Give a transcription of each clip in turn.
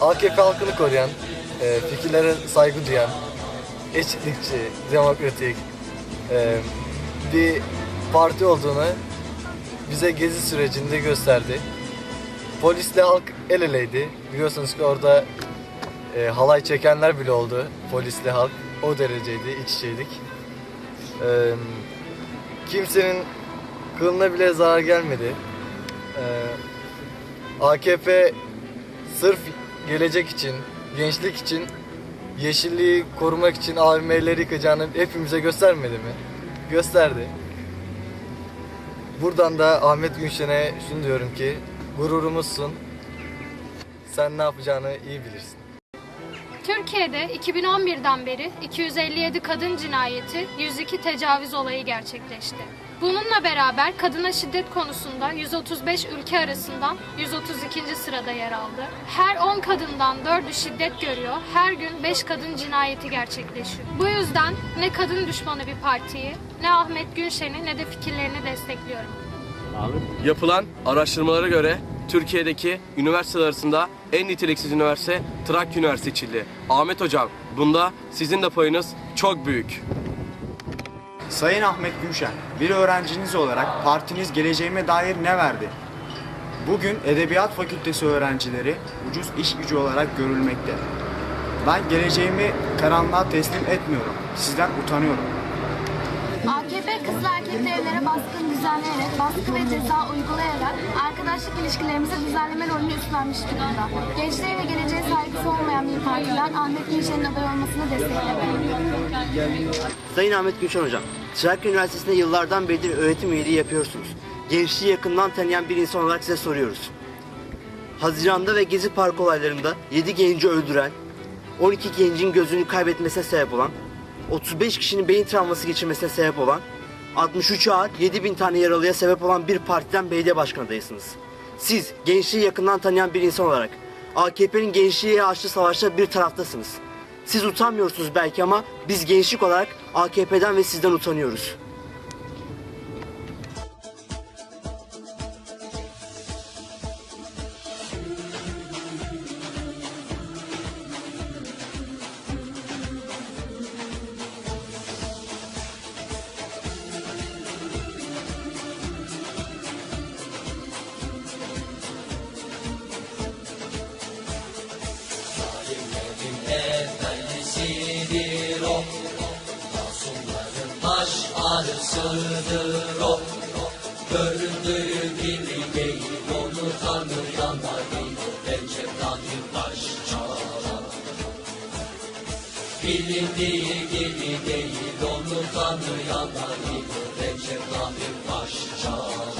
AKP halkını koruyan, e, fikirlere saygı duyan, eşitlikçi, demokratik e, bir parti olduğunu bize gezi sürecinde gösterdi. Polisle halk el eleydi. Biliyorsunuz ki orada e, halay çekenler bile oldu. Polisle halk o dereceydi, iç içeydik. E, kimsenin kılına bile zarar gelmedi. E, AKP sırf gelecek için, gençlik için, yeşilliği korumak için AVM'leri yıkacağını hepimize göstermedi mi? Gösterdi. Buradan da Ahmet Günşen'e şunu diyorum ki, gururumuzsun. Sen ne yapacağını iyi bilirsin. Türkiye'de 2011'den beri 257 kadın cinayeti, 102 tecavüz olayı gerçekleşti. Bununla beraber kadına şiddet konusunda 135 ülke arasından 132. sırada yer aldı. Her 10 kadından 4'ü şiddet görüyor, her gün 5 kadın cinayeti gerçekleşiyor. Bu yüzden ne kadın düşmanı bir partiyi, ne Ahmet Günşen'i ne de fikirlerini destekliyorum. Yapılan araştırmalara göre Türkiye'deki üniversiteler arasında en niteliksiz üniversite Trakya Üniversitesi seçildi. Ahmet Hocam bunda sizin de payınız çok büyük. Sayın Ahmet Gümşen, bir öğrenciniz olarak partiniz geleceğime dair ne verdi? Bugün Edebiyat Fakültesi öğrencileri ucuz iş gücü olarak görülmekte. Ben geleceğimi karanlığa teslim etmiyorum. Sizden utanıyorum. AKP erkekli evlere baskın düzenleyerek, baskı ve ceza uygulayarak arkadaşlık ilişkilerimize düzenleme rolünü üstlenmiş durumda. Gençliğe ve geleceğe saygısı olmayan bir partiden Ahmet Gülşen'in aday olmasını desteklemeyi. Sayın Ahmet Gülşen Hocam, Trakya Üniversitesi'nde yıllardan beridir öğretim üyeliği yapıyorsunuz. Gençliği yakından tanıyan bir insan olarak size soruyoruz. Haziran'da ve Gezi Park olaylarında 7 genci öldüren, 12 gencin gözünü kaybetmesine sebep olan, 35 kişinin beyin travması geçirmesine sebep olan, 63 ağır 7 bin tane yaralıya sebep olan bir partiden belediye başkanı adayısınız. Siz gençliği yakından tanıyan bir insan olarak AKP'nin gençliğe açtığı savaşta bir taraftasınız. Siz utanmıyorsunuz belki ama biz gençlik olarak AKP'den ve sizden utanıyoruz. dertsidir o. Masumların baş ağrısıdır o. Göründüğü gibi değil onu tanıyanlar değil. Bence Kadir baş çalar Bilindiği gibi değil onu tanıyanlar değil. Bence Kadir baş çalar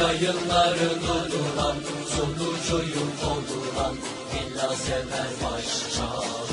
Yayınları durduran, sunucuyum dolduran, illa sever başça.